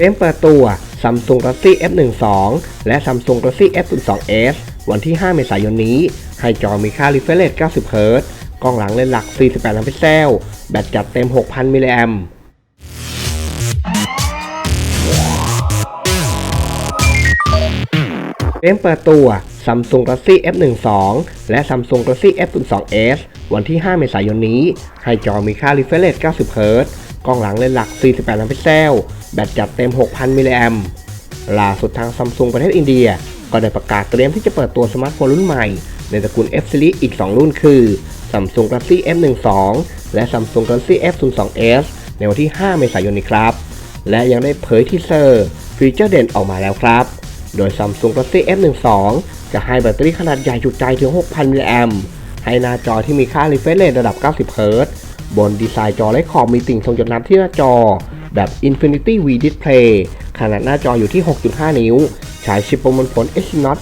เอมเปิดตัว Samsung Galaxy F12 และ Samsung Galaxy F02s วันที่ 5 เมษายนนี้ ให้จอมีค่า refresh rate 90 Hz กล้องหลังเลนส์หลัก 48 ล้านพิกเซล แบตจัดเต็ม 6,000 มิลลิแอมป์เอมเปิดตัว Samsung Galaxy F12 และ Samsung Galaxy F02s วันที่ 5 เมษายนนี้ ให้จอมีค่า refresh rate 90 Hz กล้องหลังเลนส์หลัก 48 ล้านพิกเซล แบตจัดเต็ม 6,000 มิลลิแอมป์ล่าสุดทางซัมซุงประเทศอินเดีย ก็ได้ประกาศเตรียมที่จะเปิดตัวสมาร์ทโฟนรุ่นใหม่ ในตระกูล F Series อีก 2 รุ่นคือ Samsung Galaxy F12 และ Samsung Galaxy F02s ในวันที่ 5 เมษายนนี้ครับ และยังได้เผยทีเซอร์ฟีเจอร์เด่นออกมาแล้วครับ โดย Samsung Galaxy F12 จะให้แบตเตอรี่ขนาดใหญ่จุใจถึง 6,000 มิลลิแอมป์ให้หน้าจอที่มีค่า refresh rate ระดับ 90 Hz บนดีไซน์จอและขอบมีติ่งทรงหยดน้ำที่หน้าจอ แบบ Infinity V Display ขนาดหน้าจออยู่ที่ 6.5 นิ้ว ใช้ชิปประมวลผล Exynos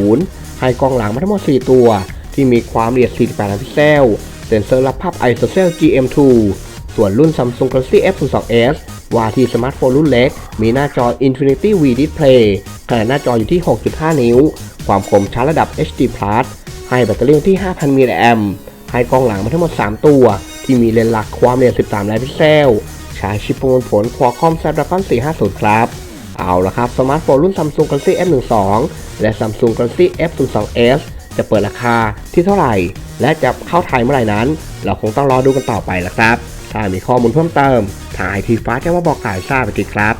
850 ให้กล้องหลังมาทั้งหมด 4 ตัว ที่มีความละเอียด 48 ล้านพิกเซล เซ็นเซอร์รับภาพ ISOCELL GM2 ส่วนรุ่น Samsung Galaxy F02s ว่าที่สมาร์ทโฟนรุ่นเล็ก มีหน้าจอ Infinity V Display ขนาดหน้าจออยู่ที่ 6.5 นิ้ว ความคมชัดระดับ HD+ ให้แบตเตอรี่ที่ 5,000 มิลลิแอมป์ให้กล้องหลังมาทั้งหมด 3 ตัว ที่มีเลนส์หลักความละเอียด 13 ล้านพิกเซล ใช้ชิปประมวลผล Qualcomm Snapdragon 450 ครับ เอาละครับ สมาร์ทโฟนรุ่น Samsung Galaxy F12 และ Samsung Galaxy F02s จะเปิดราคาที่เท่าไหร่ และจะเข้าไทยเมื่อไหร่นั้น เราคงต้องรอดูกันต่อไปละครับ ถ้ามีข้อมูลเพิ่มเติมทางไอทีฟ้าจะมาบอกข่าวทราบไปทีครับ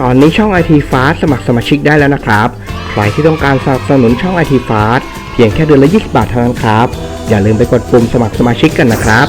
ตอนนี้ช่อง IT Fast สมัครสมาชิกได้แล้วนะครับ ใครที่ต้องการสนับสนุนช่อง IT Fast เพียงแค่เดือนละ 20 บาทเท่านั้นครับ อย่าลืมไปกดปุ่มสมัครสมาชิกกันนะครับ